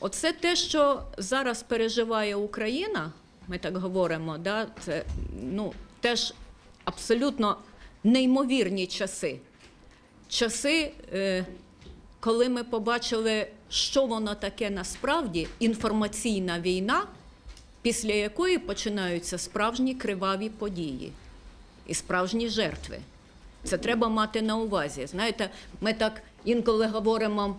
Оце те, що зараз переживає Україна, ми так говоримо, да, це ну, теж абсолютно неймовірні часи. Часи, е, коли ми побачили, що воно таке насправді, інформаційна війна, після якої починаються справжні криваві події і справжні жертви. Це треба мати на увазі. Знаєте, ми так інколи говоримо.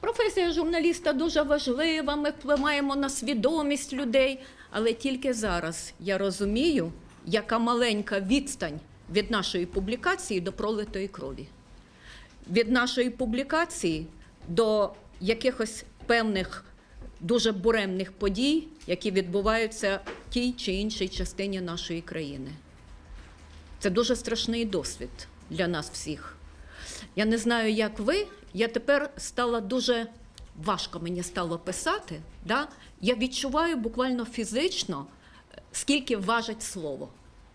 Професія журналіста дуже важлива, ми впливаємо на свідомість людей. Але тільки зараз я розумію, яка маленька відстань від нашої публікації до пролитої крові. Від нашої публікації до якихось певних дуже буремних подій, які відбуваються в тій чи іншій частині нашої країни. Це дуже страшний досвід для нас всіх. Я не знаю, як ви. Я тепер стала дуже важко мені стало писати. Да? Я відчуваю буквально фізично, скільки важить слово,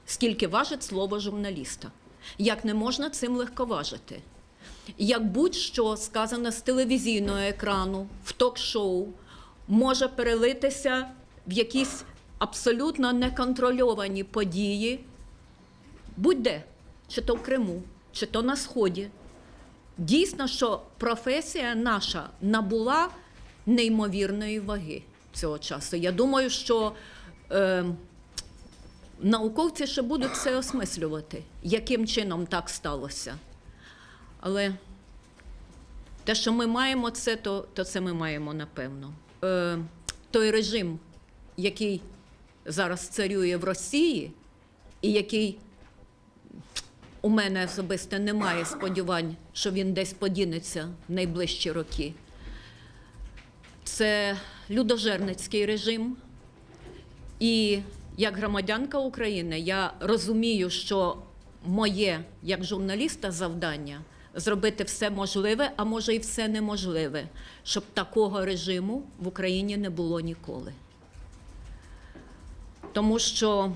скільки важить слово журналіста. Як не можна цим легковажити. Як будь-що сказане з телевізійного екрану, в ток-шоу, може перелитися в якісь абсолютно неконтрольовані події, будь-де, чи то в Криму, чи то на Сході. Дійсно, що професія наша набула неймовірної ваги цього часу. Я думаю, що е, науковці ще будуть це осмислювати, яким чином так сталося. Але те, що ми маємо це, то, то це ми маємо напевно. Е, той режим, який зараз царює в Росії, і який у мене особисто немає сподівань, що він десь подінеться в найближчі роки. Це людожерницький режим. І як громадянка України я розумію, що моє як журналіста завдання зробити все можливе, а може і все неможливе, щоб такого режиму в Україні не було ніколи. Тому що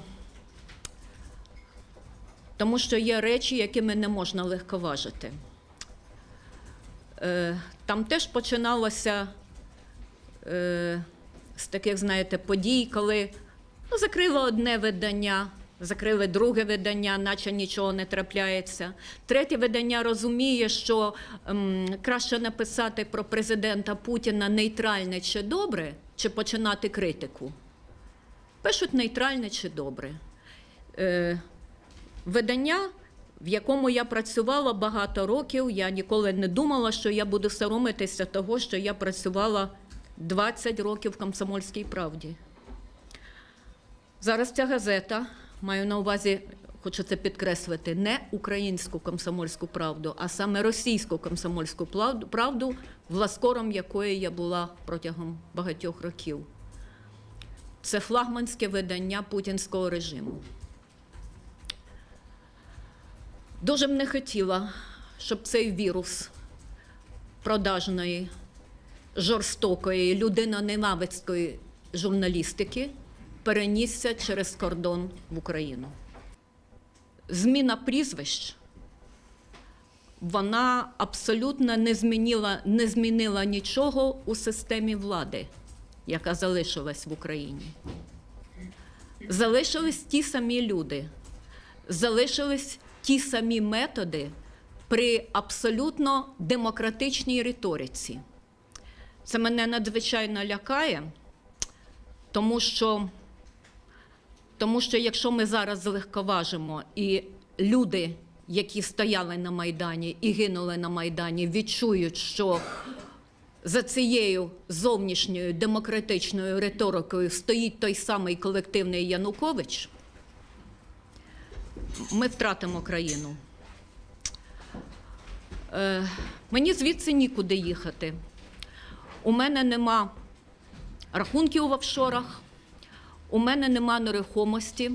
тому що є речі, якими не можна легковажити. Е, Там теж починалося е, з таких, знаєте, подій, коли ну, закрило одне видання, закрили друге видання, наче нічого не трапляється. Третє видання розуміє, що ем, краще написати про президента Путіна нейтральне чи добре, чи починати критику. Пишуть нейтральне чи добре. Е, видання, в якому я працювала багато років. Я ніколи не думала, що я буду соромитися того, що я працювала 20 років в комсомольській правді. Зараз ця газета, маю на увазі, хочу це підкреслити, не українську комсомольську правду, а саме російську комсомольську правду, власкором якої я була протягом багатьох років. Це флагманське видання путінського режиму. Дуже б не хотіла, щоб цей вірус продажної, жорстокої, людиноненавицької журналістики перенісся через кордон в Україну. Зміна прізвищ вона абсолютно не змінила, не змінила нічого у системі влади, яка залишилась в Україні. Залишились ті самі люди, залишились ті самі методи при абсолютно демократичній риториці. Це мене надзвичайно лякає, тому що, тому що якщо ми зараз злегковажимо і люди, які стояли на Майдані і гинули на Майдані, відчують, що за цією зовнішньою демократичною риторикою стоїть той самий колективний Янукович, ми втратимо країну. Е, мені звідси нікуди їхати. У мене нема рахунків в офшорах, у мене нема нерухомості,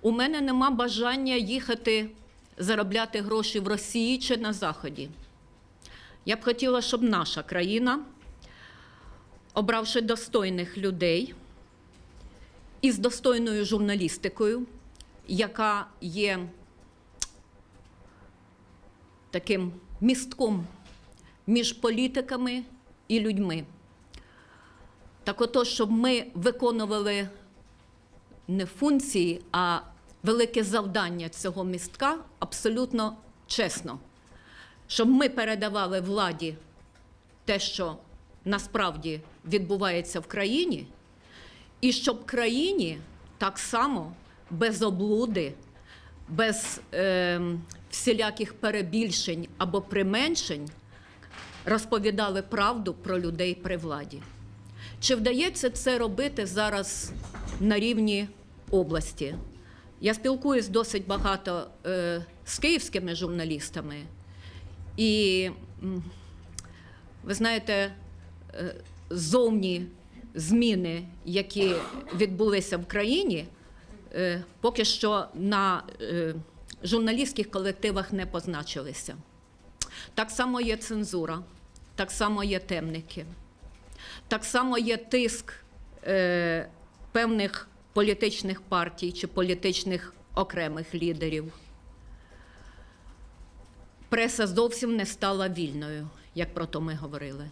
у мене нема бажання їхати заробляти гроші в Росії чи на Заході. Я б хотіла, щоб наша країна, обравши достойних людей і з достойною журналістикою, яка є таким містком між політиками і людьми. Так ото, щоб ми виконували не функції, а велике завдання цього містка абсолютно чесно. Щоб ми передавали владі те, що насправді відбувається в країні, і щоб країні так само без облуди, без е, всіляких перебільшень або применшень розповідали правду про людей при владі. Чи вдається це робити зараз на рівні області? Я спілкуюсь досить багато е, з київськими журналістами, і ви знаєте, е, зовні зміни, які відбулися в країні, поки що на е, журналістських колективах не позначилися. Так само є цензура, так само є темники, так само є тиск е, певних політичних партій чи політичних окремих лідерів. Преса зовсім не стала вільною, як про то ми говорили.